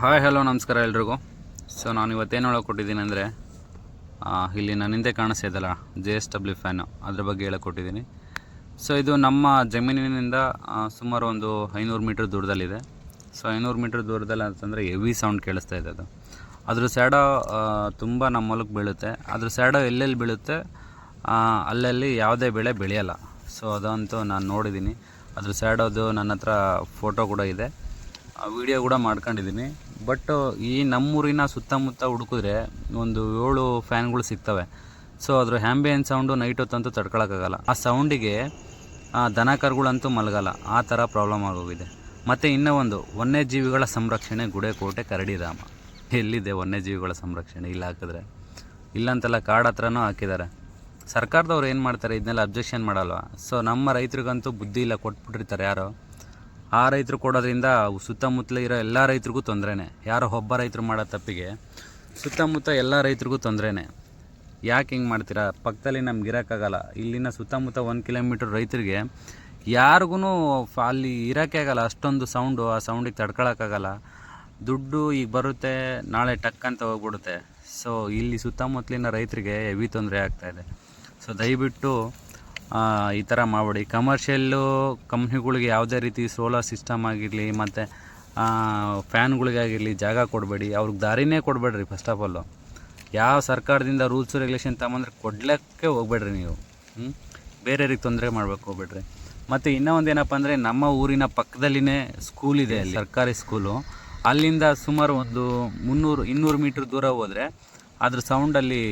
Hi hello ನಮಸ್ಕಾರ ಎಲ್ರಿಗೂ. So ನಾನು ಇವತ್ತೇನು ಹೇಳೋಕೊಟ್ಟಿದ್ದೀನಿ ಅಂದರೆ ಇಲ್ಲಿ ನನ್ನ ಹಿಂದೆ ಕಾಣಿಸ್ತಿದ್ದಲ್ಲ ಜೆ ಎಸ್ ಡಬ್ಲ್ಯೂ ಫ್ಯಾನು ಅದ್ರ ಬಗ್ಗೆ ಹೇಳೋಕೊಟ್ಟಿದ್ದೀನಿ ಕೊಟ್ಟಿದ್ದೀನಿ. ಸೊ ಇದು ನಮ್ಮ ಜಮೀನಿನಿಂದ ಸುಮಾರು ಒಂದು ಐನೂರು ಮೀಟ್ರ್ ದೂರದಲ್ಲಿದೆ. ಸೊ ಐನೂರು ಮೀಟ್ರ್ ದೂರದಲ್ಲಿ ಅಂತಂದರೆ ಹೆವಿ ಸೌಂಡ್ ಕೇಳಿಸ್ತಾ ಇದೆ ಅದು. ಅದ್ರ ಸ್ಯಾಡೋ ತುಂಬ ನಮ್ಮ ಹೊಲಕ್ಕೆ ಬೀಳುತ್ತೆ. ಅದ್ರ ಸ್ಯಾಡೋ ಎಲ್ಲೆಲ್ಲಿ ಬೀಳುತ್ತೆ? ಅಲ್ಲಲ್ಲಿ ಯಾವುದೇ ಬೆಳೆ ಬೆಳೆಯಲ್ಲ. ಸೊ ಅದಂತೂ ನಾನು ನೋಡಿದ್ದೀನಿ. ಅದ್ರ ಸ್ಯಾಡೋದು ನನ್ನ ಹತ್ರ ಫೋಟೋ ಕೂಡ ಇದೆ. ವಿಡಿಯೋ ಕೂಡ ಮಾಡ್ಕೊಂಡಿದ್ದೀನಿ. ಬಟ್ ಈ ನಮ್ಮೂರಿನ ಸುತ್ತಮುತ್ತ ಹುಡುಕಿದ್ರೆ ಒಂದು ಏಳು ಫ್ಯಾನ್ಗಳು ಸಿಗ್ತವೆ. ಸೊ ಅದ್ರ ಹ್ಯಾಂಬಿಯನ್ ಸೌಂಡು ನೈಟ್ ಹೊತ್ತಂತೂ ತಡ್ಕೊಳಕ್ಕಾಗಲ್ಲ. ಆ ಸೌಂಡಿಗೆ ಆ ದನ ಕರುಗಳಂತೂ ಮಲಗಲ್ಲ. ಆ ಥರ ಪ್ರಾಬ್ಲಮ್ ಆಗೋಗಿದೆ. ಮತ್ತು ಇನ್ನೂ ಒಂದು, ವನ್ಯಜೀವಿಗಳ ಸಂರಕ್ಷಣೆ ಗುಡೇಕೋಟೆ ಕರಡಿಧಾಮ ಎಲ್ಲಿದೆ ವನ್ಯಜೀವಿಗಳ ಸಂರಕ್ಷಣೆ? ಇಲ್ಲ ಹಾಕಿದ್ರೆ. ಇಲ್ಲಂತೆಲ್ಲ ಕಾರ್ಡ್ ಹತ್ರನೂ ಹಾಕಿದ್ದಾರೆ. ಸರ್ಕಾರದವ್ರು ಏನು ಮಾಡ್ತಾರೆ? ಇದನ್ನೆಲ್ಲ ಅಬ್ಜೆಕ್ಷನ್ ಮಾಡಲ್ವ? ಸೊ ನಮ್ಮ ರೈತರಿಗಂತೂ ಬುದ್ಧಿ ಇಲ್ಲ, ಕೊಟ್ಬಿಟ್ಟಿರ್ತಾರೆ ಯಾರೋ. ಆ ರೈತರು ಕೊಡೋದ್ರಿಂದ ಸುತ್ತಮುತ್ತಲ ಇರೋ ಎಲ್ಲ ರೈತರಿಗೂ ತೊಂದರೆನೇ. ಯಾರು ಒಬ್ಬ ರೈತರು ಮಾಡೋ ತಪ್ಪಿಗೆ ಸುತ್ತಮುತ್ತ ಎಲ್ಲ ರೈತರಿಗೂ ತೊಂದರೆನೇ. ಯಾಕೆ ಹಿಂಗೆ ಮಾಡ್ತೀರಾ? ಪಕ್ಕದಲ್ಲಿ ನಮ್ಗೆ ಇರೋಕ್ಕಾಗಲ್ಲ. ಇಲ್ಲಿನ ಸುತ್ತಮುತ್ತ ಒಂದು ಕಿಲೋಮೀಟ್ರ್ ರೈತರಿಗೆ ಯಾರಿಗೂ ಅಲ್ಲಿ ಇರೋಕ್ಕೆ ಆಗಲ್ಲ. ಅಷ್ಟೊಂದು ಸೌಂಡು, ಆ ಸೌಂಡಿಗೆ ತಡ್ಕೊಳಕ್ಕಾಗಲ್ಲ. ದುಡ್ಡು ಈಗ ಬರುತ್ತೆ, ನಾಳೆ ಟಕ್ ಅಂತ ಹೋಗ್ಬಿಡುತ್ತೆ. ಸೊ ಇಲ್ಲಿ ಸುತ್ತಮುತ್ತಲಿನ ರೈತರಿಗೆ ಹೆವಿ ತೊಂದರೆ ಆಗ್ತಾಯಿದೆ ಸೊ ದಯವಿಟ್ಟು ಈ ಥರ ಮಾಡಬೇಡಿ. ಕಮರ್ಷಿಯಲ್ಲು ಕಂಪ್ನಿಗಳಿಗೆ ಯಾವುದೇ ರೀತಿ ಸೋಲಾರ್ ಸಿಸ್ಟಮ್ ಆಗಿರಲಿ, ಮತ್ತು ಫ್ಯಾನ್ಗಳಿಗಾಗಿರಲಿ ಜಾಗ ಕೊಡಬೇಡಿ. ಅವ್ರಿಗೆ ದಾರಿನೇ ಕೊಡಬೇಡ್ರಿ ಫಸ್ಟ್ ಆಫ್ ಆಲು ಯಾವ ಸರ್ಕಾರದಿಂದ ರೂಲ್ಸು ರೆಗ್ಯುಲೇಷನ್ ತಗೊಂಡ್ರೆ ಕೊಡ್ಲಿಕ್ಕೆ ಹೋಗ್ಬೇಡ್ರಿ ನೀವು. ಹ್ಞೂ ಬೇರೆಯವ್ರಿಗೆ ತೊಂದರೆ ಮಾಡ್ಬೇಕು, ಹೋಗ್ಬೇಡ್ರಿ. ಮತ್ತು ಇನ್ನೂ ಒಂದು ಏನಪ್ಪ ಅಂದರೆ ನಮ್ಮ ಊರಿನ ಪಕ್ಕದಲ್ಲಿನೇ ಸ್ಕೂಲ್ ಇದೆ ಅಲ್ಲಿ. ಸರ್ಕಾರಿ ಸ್ಕೂಲು ಅಲ್ಲಿಂದ ಸುಮಾರು ಒಂದು ಮುನ್ನೂರು, ಇನ್ನೂರು ಮೀಟ್ರ್ ದೂರ ಹೋದರೆ ಅದ್ರ ಸೌಂಡಲ್ಲಿ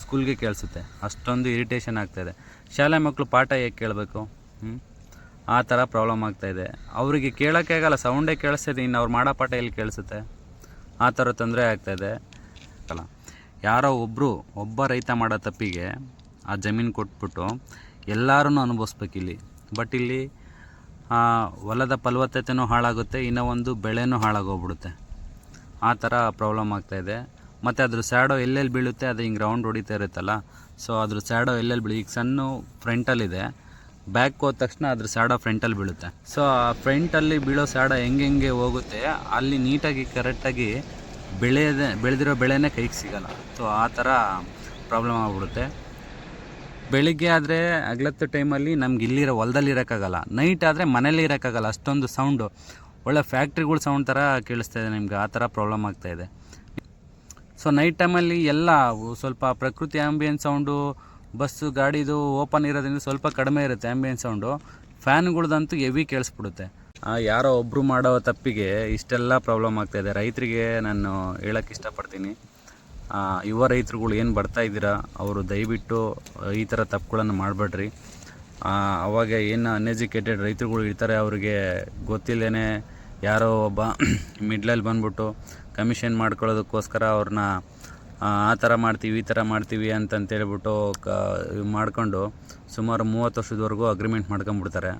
ಸ್ಕೂಲ್ಗೆ ಕೇಳಿಸುತ್ತೆ. ಅಷ್ಟೊಂದು ಇರಿಟೇಷನ್ ಆಗ್ತಾಯಿದೆ ಶಾಲೆ ಮಕ್ಕಳು ಪಾಠ ಹೇಗೆ ಕೇಳಬೇಕು? ಆ ಥರ ಪ್ರಾಬ್ಲಮ್ ಆಗ್ತಾಯಿದೆ ಅವರಿಗೆ ಕೇಳೋಕ್ಕೆ ಆಗಲ್ಲ ಸೌಂಡೇ ಕೇಳಿಸ್ತಿದೆ. ಇನ್ನು ಅವ್ರು ಮಾಡೋ ಪಾಠ ಎಲ್ಲಿ ಕೇಳಿಸುತ್ತೆ? ಆ ಥರ ತೊಂದರೆ ಆಗ್ತಾಯಿದೆ ಅಲ್ಲ, ಯಾರೋ ಒಬ್ಬರು ಒಬ್ಬ ರೈತ ಮಾಡೋ ತಪ್ಪಿಗೆ ಆ ಜಮೀನು ಕೊಟ್ಬಿಟ್ಟು ಎಲ್ಲರೂ ಅನುಭವಿಸ್ಬೇಕು ಇಲ್ಲಿ. ಬಟ್ ಇಲ್ಲಿ ಹೊಲದ ಫಲವತ್ತತೆಯೂ ಹಾಳಾಗುತ್ತೆ. ಇನ್ನೂ ಒಂದು ಬೆಳೆನೂ ಹಾಳಾಗೋಗ್ಬಿಡುತ್ತೆ. ಆ ಥರ ಪ್ರಾಬ್ಲಮ್ ಆಗ್ತಾಯಿದೆ ಮತ್ತು ಅದ್ರ ಸ್ಯಾಡೋ ಎಲ್ಲೆಲ್ಲಿ ಬೀಳುತ್ತೆ ಅದು ಹಿಂಗೆ ರೌಂಡ್ ಹೊಡಿತಾ ಇರುತ್ತಲ್ಲ? ಸೊ ಅದ್ರ ಸ್ಯಾಡೋ ಎಲ್ಲೆಲ್ಲಿ ಬೀಳಿ, ಈಗ ಸಣ್ಣ ಫ್ರಂಟಲ್ಲಿದೆ ಬ್ಯಾಕ್ ಹೋದ ತಕ್ಷಣ ಅದ್ರ ಸ್ಯಾಡೋ ಫ್ರಂಟಲ್ಲಿ ಬೀಳುತ್ತೆ. ಸೊ ಆ ಫ್ರಂಟಲ್ಲಿ ಬೀಳೋ ಸ್ಯಾಡೋ ಹೆಂಗೆ ಹೆಂಗೆ ಹೋಗುತ್ತೆ, ಅಲ್ಲಿ ನೀಟಾಗಿ ಕರೆಕ್ಟಾಗಿ ಬೆಳೆಯದೆ, ಬೆಳೆದಿರೋ ಬೆಳೆನೇ ಕೈಗೆ ಸಿಗಲ್ಲ. ಸೊ ಆ ಥರ ಪ್ರಾಬ್ಲಮ್ ಆಗ್ಬಿಡುತ್ತೆ. ಬೆಳಿಗ್ಗೆ ಆದರೆ ಅಗ್ಲತ್ತು ಟೈಮಲ್ಲಿ ನಮ್ಗೆ ಇಲ್ಲಿರೋ ಹೊಲದಲ್ಲಿ ಇರೋಕ್ಕಾಗಲ್ಲ. ನೈಟ್ ಆದರೆ ಮನೇಲಿ ಇರೋಕ್ಕಾಗಲ್ಲ. ಅಷ್ಟೊಂದು ಸೌಂಡು ಒಳ್ಳೆ ಫ್ಯಾಕ್ಟ್ರಿಗಳು ಸೌಂಡ್ ಥರ ಕೇಳಿಸ್ತಾ ಇದೆ ನಿಮ್ಗೆ. ಆ ಥರ ಪ್ರಾಬ್ಲಮ್ ಆಗ್ತಾಯಿದೆ ಸೊ ನೈಟ್ ಟೈಮಲ್ಲಿ ಎಲ್ಲ ಸ್ವಲ್ಪ ಪ್ರಕೃತಿ ಆ್ಯಂಬಿಯನ್ ಸೌಂಡು ಬಸ್ಸು ಗಾಡಿದು ಓಪನ್ ಇರೋದ್ರಿಂದ ಸ್ವಲ್ಪ ಕಡಿಮೆ ಇರುತ್ತೆ ಆ್ಯಂಬಿಯನ್ ಸೌಂಡು ಫ್ಯಾನ್ಗಳ್ದಂತೂ ಹೆವಿ ಕೇಳಿಸ್ಬಿಡುತ್ತೆ. ಯಾರೋ ಒಬ್ಬರು ಮಾಡೋ ತಪ್ಪಿಗೆ ಇಷ್ಟೆಲ್ಲ ಪ್ರಾಬ್ಲಮ್ ಆಗ್ತಾಯಿದೆ ರೈತರಿಗೆ ನಾನು ಹೇಳೋಕ್ಕೆ ಇಷ್ಟಪಡ್ತೀನಿ. ಯುವ ರೈತರುಗಳು ಏನು ಬರ್ತಾ ಇದ್ದೀರಾ? ಅವರು ದಯವಿಟ್ಟು ಈ ಥರ ತಪ್ಪುಗಳನ್ನು ಮಾಡಬೇಡ್ರಿ. ಅವಾಗ ಏನು ಅನ್ಎಜುಕೇಟೆಡ್ ರೈತರುಗಳು ಇರ್ತಾರೆ ಅವರಿಗೆ ಗೊತ್ತಿಲ್ಲದೇ ಯಾರೋ ಒಬ್ಬ ಮಿಡ್ಲಲ್ಲಿ ಬಂದ್ಬಿಟ್ಟು ಕಮಿಷನ್ ಮಾಡ್ಕೊಳ್ಳೋದಕ್ಕೋಸ್ಕರ ಅವ್ರನ್ನ, ಆ ಥರ ಮಾಡ್ತೀವಿ, ಈ ಥರ ಮಾಡ್ತೀವಿ ಅಂತಂತೇಳ್ಬಿಟ್ಟು ಕ ಮಾಡ್ಕೊಂಡು ಸುಮಾರು ಮೂವತ್ತು ವರ್ಷದವರೆಗೂ ಅಗ್ರಿಮೆಂಟ್ ಮಾಡ್ಕೊಂಬಿಡ್ತಾರೆ.